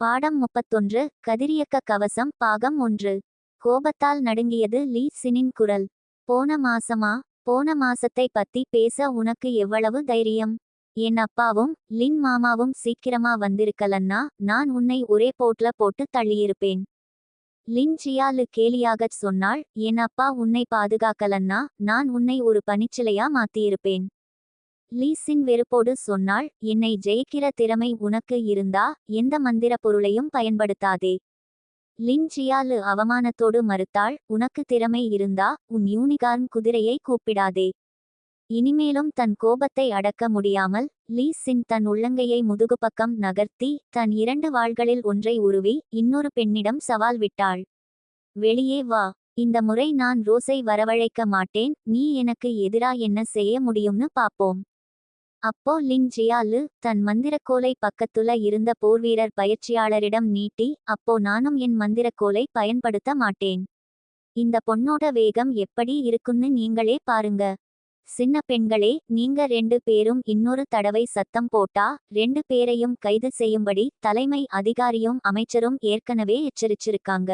பாடம் முப்பத்தொன்று கதிரியக்க கவசம் பாகம் ஒன்று. கோபத்தால் நடுங்கியது லீ சினின் குரல். போன மாசமா? போன மாசத்தை பத்தி பேச உனக்கு எவ்வளவு தைரியம்? என் அப்பாவும் லின் மாமாவும் சீக்கிரமா வந்திருக்கலன்னா நான் உன்னை ஒரே போட்ல போட்டு தள்ளியிருப்பேன். லின் ஜியாலு கேலியாகச் சொன்னாள் என் அப்பா உன்னை பாதுகாக்கலன்னா நான் உன்னை ஒரு பனிச்சிலையா மாத்தியிருப்பேன். லீசின் வெறுப்போடு சொன்னாள் என்னை ஜெயிக்கிற திறமை உனக்கு இருந்தா எந்த மந்திர பொருளையும் பயன்படுத்தாதே. லின் ஜியாலு அவமானத்தோடு மறுத்தாள் உனக்கு திறமை இருந்தா உன் யூனிகார்ன் குதிரையை கூப்பிடாதே. இனிமேலும் தன் கோபத்தை அடக்க முடியாமல் லீ சின் தன் உள்ளங்கையை முதுகுப்பக்கம் நகர்த்தி தன் இரண்டு வாள்களில் ஒன்றை உருவி இன்னொரு பெண்ணிடம் சவால் விட்டாள். வெளியே வா. இந்த முறை நான் ரோஸை வரவழைக்க மாட்டேன். நீ எனக்கு எதிரா என்ன செய்ய முடியும்னு பாப்போம். அப்போ லின் ஜியாலு தன் மந்திரக்கோலை பக்கத்துல இருந்த போர்வீரர் பயிற்சியாளரிடம் நீட்டி அப்போ நானும் என் மந்திரக்கோலை பயன்படுத்த மாட்டேன். இந்த பொண்ணோட வேகம் எப்படி இருக்குன்னு நீங்களே பாருங்க. சின்ன பெண்களே நீங்க ரெண்டு பேரும் இன்னொரு தடவை சத்தம் போட்டா ரெண்டு பேரையும் கைது செய்யும்படி தலைமை அதிகாரியும் அமைச்சரும் ஏற்கனவே எச்சரிச்சிருக்காங்க.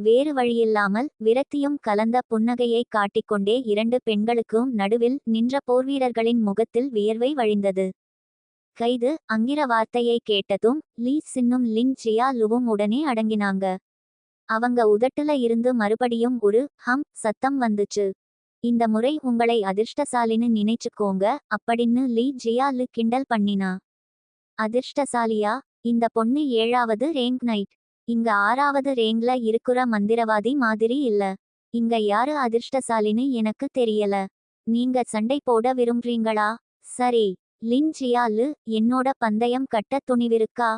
வேறு வழியில்லாமல் விரக்தியும் கலந்த புன்னகையை காட்டிக்கொண்டே இரண்டு பெண்களுக்கும் நடுவில் நின்ற போர்வீரர்களின் முகத்தில் வியர்வை வழிந்தது. கைது அங்கிர வார்த்தையை கேட்டதும் லீ சின்னும் லின் ஜியா லுவும் உடனே அடங்கினாங்க. அவங்க உதட்டுல இருந்து மறுபடியும் ஒரு ஹம் சத்தம் வந்துச்சு. இந்த முறை உங்களை அதிர்ஷ்டசாலின்னு நினைச்சுக்கோங்க அப்படின்னு லீ ஜியா லு கிண்டல் பண்ணினா. அதிர்ஷ்டசாலியா? இந்த பொண்ணு ஏழாவது ரேங்க் நைட். இங்க ஆறாவது ரேங்க்ல இருக்குற மந்திரவாதி மாதிரி இல்ல. இங்க யாரு அதிர்ஷ்டசாலின்னு எனக்கு தெரியல. நீங்க சண்டை போட விரும்புறீங்களா? சரி. லின் ஜியாலு என்னோட பந்தயம் கட்ட துணிவிருக்கா?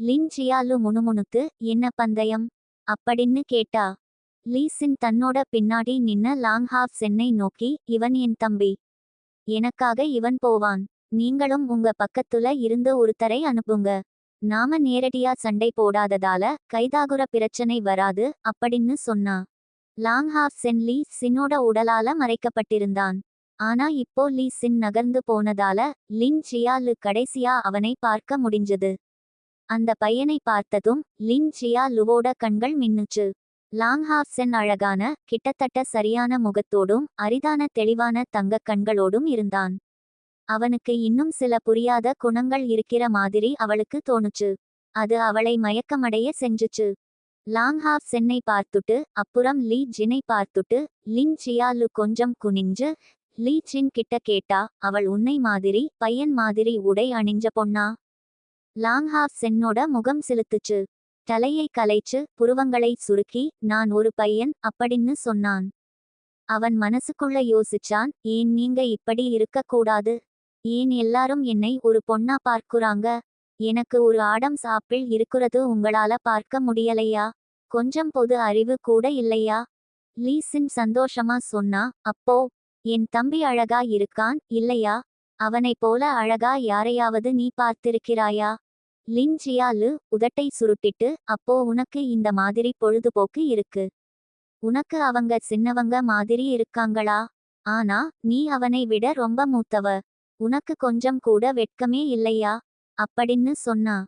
லின் ஜியாலு முணுமுணுத்து என்ன பந்தயம்? அப்படின்னு கேட்டா. லீசின் தன்னோட பின்னாடி நின்ன லாங்ஹாஃப் சென்னை நோக்கி இவன் என் தம்பி. எனக்காக இவன் போவான். நீங்களும் உங்க பக்கத்துல இருந்து ஒருத்தரை அனுப்புங்க. நாம நேரடியா சண்டை போடாததால கைதாகுற பிரச்சனை வராது அப்படின்னு சொன்னா. லாங் ஹாஃப் சென் லீ சின்னோட உடலால மறைக்கப்பட்டிருந்தான். ஆனா இப்போ லீ சின் நகர்ந்து போனதால லின் ஜியாலு கடைசியா அவனை பார்க்க முடிஞ்சது. அந்த பையனை பார்த்ததும் லின் ஜியா லுவோட கண்கள் மின்னுச்சு. லாங் ஹாஃப் சென் அழகான கிட்டத்தட்ட சரியான முகத்தோடும் அரிதான தெளிவான தங்கக் கண்களோடும் இருந்தான். அவனுக்கு இன்னும் சில புரியாத குணங்கள் இருக்கிற மாதிரி அவளுக்கு தோணுச்சு. அது அவளை மயக்கமடைய செஞ்சுச்சு. லாங் ஹாஃப் சென்னை பார்த்துட்டு அப்புறம் லீ ஜினை பார்த்துட்டு லின் சியாலு கொஞ்சம் குனிஞ்சு லீ ஜின் கிட்ட கேட்டா அவள் உன்னை மாதிரி பையன் மாதிரி உடை அணிஞ்ச பொண்ணா? லாங் ஹாஃப் சென்னோட முகம் செலுத்துச்சு. தலையை கலைச்சு புருவங்களை சுருக்கி நான் ஒரு பையன் அப்படின்னு சொன்னான். அவன் மனசுக்குள்ள யோசிச்சான் ஏன் நீங்க இப்படி இருக்கக்கூடாது? ஏன் எல்லாரும் என்னை ஒரு பொண்ணா பார்க்குறாங்க? எனக்கு ஒரு ஆடம் சாப்பிள் இருக்கிறது உங்களால பார்க்க முடியலையா? கொஞ்சம் பொது அறிவு கூட இல்லையா? லீசின் சந்தோஷமா சொன்னா அப்போ என் தம்பி அழகா இருக்கான் இல்லையா? அவனை போல அழகா யாரையாவது நீ பார்த்திருக்கிறாயா? லிஞ்சியாலு உதட்டை சுருட்டிட்டு அப்போ உனக்கு இந்த மாதிரி பொழுதுபோக்கு இருக்கு. உனக்கு அவங்க சின்னவங்க மாதிரி இருக்காங்களா? ஆனா நீ அவனை விட ரொம்ப மூத்தவ. உனக்கு கொஞ்சம் கூட வெட்கமே இல்லையா? அப்படின்னு சொன்னா.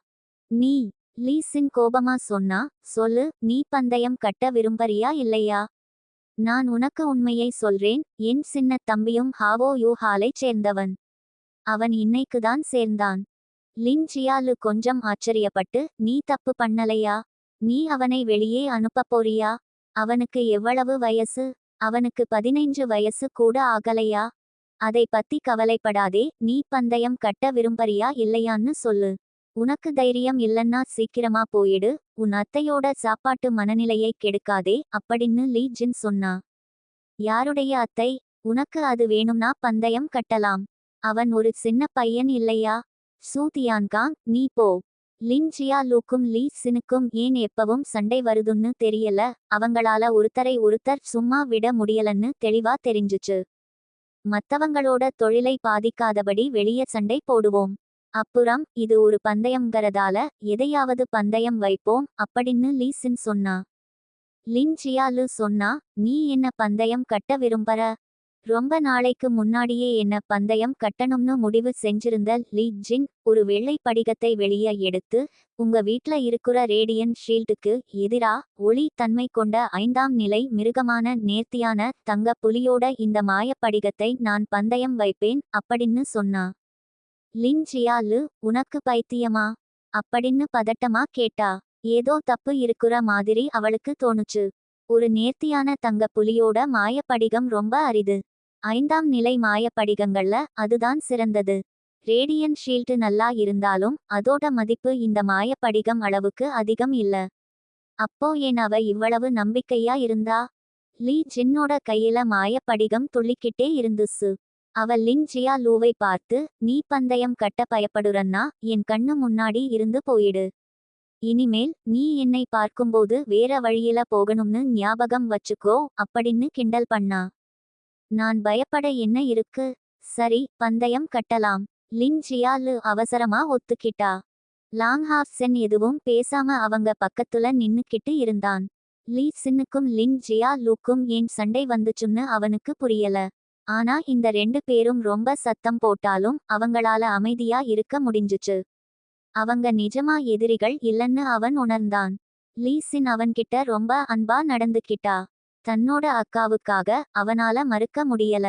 நீ லீசின் கோபமா சொன்னா சொல்லு நீ பந்தயம் கட்ட விரும்பறியா இல்லையா? நான் உனக்கு உண்மையை சொல்றேன் என் சின்ன தம்பியும் ஹாவோ யூ ஹாலைச் சேர்ந்தவன். அவன் இன்னைக்குதான் சேர்ந்தான். லின் ஜியாலு கொஞ்சம் ஆச்சரியப்பட்டு நீ தப்பு பண்ணலையா? நீ அவனை வெளியே அனுப்பப் போறியா? அவனுக்கு எவ்வளவு வயசு? அவனுக்கு பதினைஞ்சு வயசு கூட ஆகலையா? அதை பத்தி கவலைப்படாதே நீ பந்தயம் கட்ட விரும்பறியா இல்லையான்னு சொல்லு. உனக்கு தைரியம் இல்லன்னா சீக்கிரமா போயிடு. உன் அத்தையோட சாப்பாட்டு மனநிலையை கெடுக்காதே அப்படின்னு லீ ஜின் சொன்னா. யாருடைய அத்தை? உனக்கு அது வேணும்னா பந்தயம் கட்டலாம். அவன் ஒரு சின்ன பையன் இல்லையா? சூதியான்காங் நீ போ. லின்ஜியா லூக்கும் லீ சினுக்கும் ஏன் எப்பவும் சண்டை வருதுன்னு தெரியல. அவங்களால ஒருத்தரை ஒருத்தர் சும்மா விட முடியலன்னு தெளிவா தெரிஞ்சுச்சு. மத்தவங்களோட தொழிலை பாதிக்காதபடி வெளிய சண்டை போடுவோம். அப்புறம் இது ஒரு பந்தயம்ங்கிறதால எதையாவது பந்தயம் வைப்போம் அப்படின்னு லீசின் சொன்னா. லின் ஜியாலு சொன்னா நீ என்ன பந்தயம் கட்ட விரும்பற? ரொம்ப நாளைக்கு முன்னாடியே என்ன பந்தயம் கட்டணும்னு முடிவு செஞ்சிருந்த லீ ஜின் ஒரு வெள்ளை படிகத்தை வெளியே எடுத்து உங்க வீட்ல இருக்கிற ரேடியன் ஷீல்டுக்கு எதிரா ஒளி தன்மை கொண்ட ஐந்தாம் நிலை மிருகமான நேர்த்தியான தங்க புலியோட இந்த மாயப் படிகத்தை நான் பந்தயம் வைப்பேன் அப்படின்னு சொன்னா. லின் ஜியாலு உனக்கு பைத்தியமா அப்படின்னு பதட்டமா கேட்டா. ஏதோ தப்பு இருக்குற மாதிரி அவளுக்கு தோணுச்சு. ஒரு நேர்த்தியான தங்க புலியோட மாயப்படிகம் ரொம்ப அரிது. ஐந்தாம் நிலை மாயப்படிகங்கள்ல அதுதான் சிறந்தது. ரேடியன் ஷீல்டு நல்லா இருந்தாலும் அதோட மதிப்பு இந்த மாயப்படிகம் அளவுக்கு அதிகம் இல்ல. அப்போ ஏன் அவ இவ்வளவு நம்பிக்கையா இருந்தா? லீ ஜின்னோட கையில மாயப்படிகம் துள்ளிக்கிட்டே இருந்துச்சு அவ லின் ஜியா லூவை பார்த்து நீ பந்தயம் கட்ட பயப்படுறன்னா என் கண்ணு முன்னாடி இருந்து போயிடு. இனிமேல் நீ என்னை பார்க்கும்போது வேற வழியில போகணும்னு ஞாபகம் வச்சுக்கோ அப்படின்னு கிண்டல் பண்ணா. நான் பயப்பட என்ன இருக்கு? சரி பந்தயம் கட்டலாம். லின் ஜியாலு அவசரமா ஒத்துக்கிட்டா? லாங் ஹாஃப் சென் எதுவும் பேசாம அவங்க பக்கத்துல நின்னுக்கிட்டு இருந்தான். லீ சின்னுக்கும் லின் ஜியா லூக்கும் ஏன் சண்டை வந்துச்சுன்னு அவனுக்கு புரியல. ஆனா இந்த ரெண்டு பேரும் ரொம்ப சத்தம் போட்டாலும் அவங்களால அமைதியா இருக்க முடிஞ்சுச்சு. அவங்க நிஜமா எதிரிகள் இல்லன்னு அவன் உணர்ந்தான். லீ சின் அவன்கிட்ட ரொம்ப அன்பா நடந்துக்கிட்டா? தன்னோட அக்காவுக்காக அவனால மறுக்க முடியல.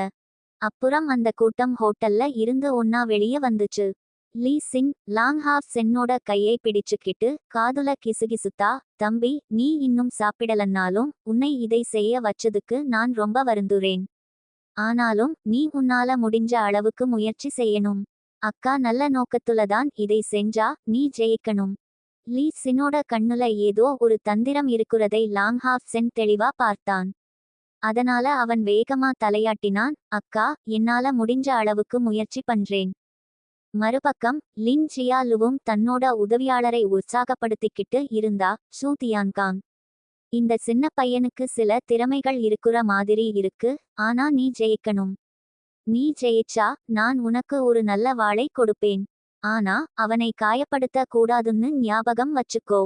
அப்புறம் அந்த கூட்டம் ஹோட்டல்ல இருந்து ஒன்னா வெளிய வந்துச்சு. லீ சின் லாங் ஹாஃப் சென்னோட கையை பிடிச்சுக்கிட்டு காதுல கிசுகிசுத்தா தம்பி நீ இன்னும் சாப்பிடலன்னாலும் உன்னை இதை செய்ய வச்சதுக்கு நான் ரொம்ப வருந்துறேன். ஆனாலும் நீ உன்னால முடிஞ்ச அளவுக்கு முயற்சி செய்யணும். அக்கா நல்ல நோக்கத்துல தான் இதை செஞ்சா நீ ஜெயிக்கணும். லீ சினோட கண்ணுல ஏதோ ஒரு தந்திரம் இருக்கிறதை லாங் ஹாஃப் சென் தெளிவா பார்த்தான். அதனால அவன் வேகமா தலையாட்டினான் அக்கா என்னால முடிஞ்ச அளவுக்கு முயற்சி பண்றேன். மறுபக்கம் லின் ஜியாலுவும் தன்னோட உதவியாளரை உற்சாகப்படுத்திக்கிட்டு இருந்தா சூ தியான்காங் இந்த சின்ன பையனுக்கு சில திறமைகள் இருக்கிற மாதிரி இருக்கு ஆனா நீ ஜெயிக்கணும். நீ ஜெயிச்சா நான் உனக்கு ஒரு நல்ல வாளை கொடுப்பேன். ஆனா அவனை காயப்படுத்த கூடாதுன்னு ஞாபகம் வச்சுக்கோ.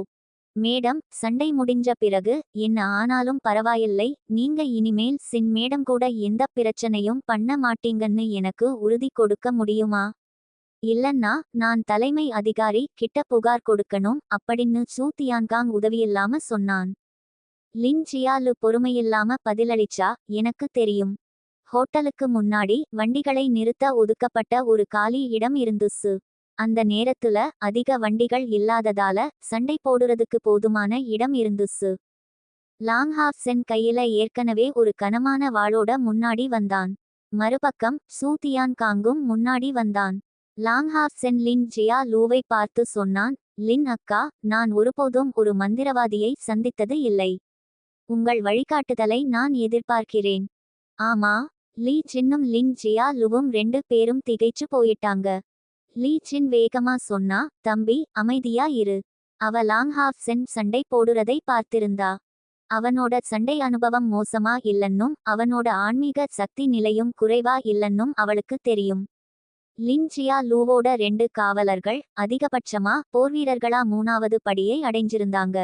மேடம் சண்டை முடிஞ்ச பிறகு என்ன ஆனாலும் பரவாயில்லை நீங்க இனிமேல் சின் மேடம் கூட எந்த பிரச்சனையும் பண்ண மாட்டீங்கன்னு எனக்கு உறுதி கொடுக்க முடியுமா? இல்லன்னா நான் தலைமை அதிகாரி கிட்ட புகார் கொடுக்கணும் அப்படின்னு சூ தியான்காங் உதவியில்லாம சொன்னான். லின் ஜியாலு பொறுமையில்லாம பதிலளிச்சா எனக்கு தெரியும். ஹோட்டலுக்கு முன்னாடி வண்டிகளை நிறுத்த ஒதுக்கப்பட்ட ஒரு காலி இடம் இருந்துச்சு அந்த நேரத்துல அதிக வண்டிகள் இல்லாததால சண்டை போடுறதுக்கு போதுமான இடம் இருந்துச்சு. லாங் ஹாஃப் சென் கையில ஏற்கனவே ஒரு கனமான வாளோட முன்னாடி வந்தான். மறுபக்கம் சூத்தியான் காங்கும் முன்னாடி வந்தான். Long half Chen Lin Jia லூவை பார்த்து சொன்னான் லின் அக்கா நான் ஒருபோதும் ஒரு மந்திரவாதியை சந்தித்தது இல்லை. உங்கள் வழிகாட்டுதலை நான் எதிர்பார்க்கிறேன். ஆமா. லீ சின்னும் லின் ஜியா லுவும் ரெண்டு பேரும் திகைச்சு போயிட்டாங்க. லீ சின் வேகமா சொன்னா தம்பி அமைதியா இரு. அவ லாங் ஹாஃப் சென் சண்டை போடுறதை பார்த்திருந்தா. அவனோட சண்டை அனுபவம் மோசமா இல்லன்னும் அவனோட ஆன்மீக சக்தி நிலையும் குறைவா இல்லன்னும் அவளுக்கு தெரியும். லின்ஜியா லூவோட ரெண்டு காவலர்கள் அதிகபட்சமா போர்வீரர்களா மூணாவது படியை அடைஞ்சிருந்தாங்க.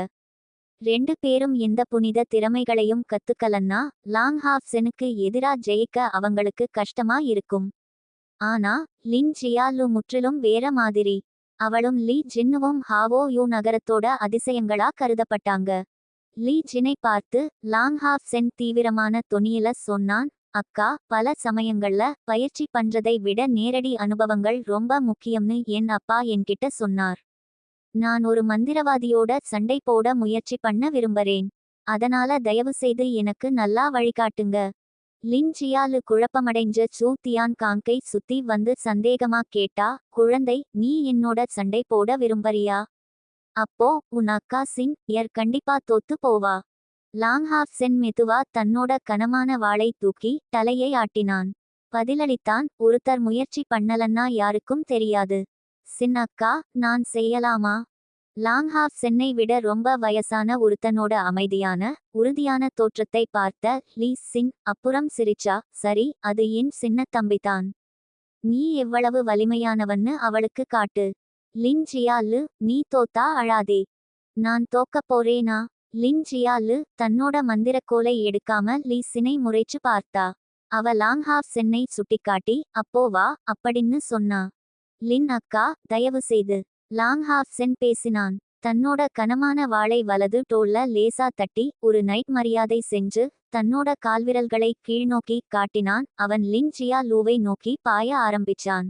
ரெண்டு பேரும் இந்த புனித திறமைகளையும் கத்துக்கலன்னா லாங் ஹாஃப்சனுக்கு எதிரா ஜெயிக்க அவங்களுக்கு கஷ்டமா இருக்கும். ஆனா லின் ஜியாலு முற்றிலும் வேற மாதிரி. அவளும் லீ ஜின்னுவும் ஹாவோ யூ நகரத்தோட அதிசயங்களா கருதப்பட்டாங்க. லீ ஜினை பார்த்து லாங் ஹாஃப் சென் தீவிரமான தொனியில சொன்னான் அக்கா பல சமயங்கள்ல பயிற்சி பண்றதை விட நேரடி அனுபவங்கள் ரொம்ப முக்கியம்னு என் அப்பா என்கிட்ட சொன்னார். நான் ஒரு மந்திரவாதியோட சண்டை போட முயற்சி பண்ண விரும்புறேன். அதனால தயவு செய்து எனக்கு நல்லா வழிகாட்டுங்க. லின் ஜியாலு குழப்பமடைஞ்ச சூ தியான் காங்கை சுத்தி வந்து சந்தேகமா கேட்டா குழந்தை நீ என்னோட சண்டை போட விரும்பறியா? அப்போ உன் அக்கா சின் எர் கண்டிப்பா தோத்து போவா. லாங் ஹாஃப் சென் மெதுவா தன்னோட கனமான வாளை தூக்கி தலையை ஆட்டினான். பதிலளித்தான் ஒருத்தர் முயற்சி பண்ணலன்னா யாருக்கும் தெரியாது. சின்னக்கா நான் செய்யலாமா? லாங் ஹாஃப் சென்னை விட ரொம்ப வயசான ஒருத்தனோட அமைதியான உறுதியான தோற்றத்தை பார்த்த லீ சின் அப்புறம் சிரிச்சா சரி அது என் சின்ன தம்பிதான் நீ எவ்வளவு வலிமையானவன்னு அவளுக்கு காட்டு. லின் ஜியாலு நீ தோத்தா அழாதே. நான் தோக்கப் போறேனா? லின் ஜியாலு தன்னோட மந்திரக்கோலை எடுக்காம லீ சினை முறைச்சு பார்த்தா. அவ லாங் ஹாஃப் சென்னை சுட்டிக்காட்டி அப்போ வா அப்படின்னு சொன்னா. லின் அக்கா தயவு செய்து. லாங் ஹாஃப் சென் பேசினான். தன்னோட கனமான வாளை வலது டோல்ல லேசா தட்டி ஒரு நைட் மரியாதை செஞ்சு தன்னோட கால்விரல்களை கீழ்நோக்கி காட்டினான். அவன் லின் ஜியா லூவை நோக்கி பாய ஆரம்பிச்சான்.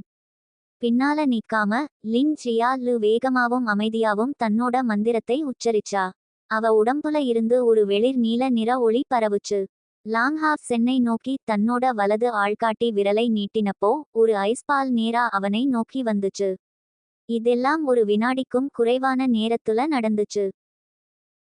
பின்னால நிக்காம லின் ஜியா லு வேகமாவும் அமைதியாவும் தன்னோட மந்திரத்தை உச்சரிச்சா. அவ உடம்புல இருந்து ஒரு வெளிர் நீல நிற ஒளி பரவுச்சு. லாங் ஹாஃப் சென்னை நோக்கி தன்னோட வலது ஆள்காட்டி விரலை நீட்டினப்போ ஒரு ஐஸ்பால் நேரா அவனை நோக்கி வந்துச்சு. இதெல்லாம் ஒரு வினாடிக்கும் குறைவான நேரத்துல நடந்துச்சு.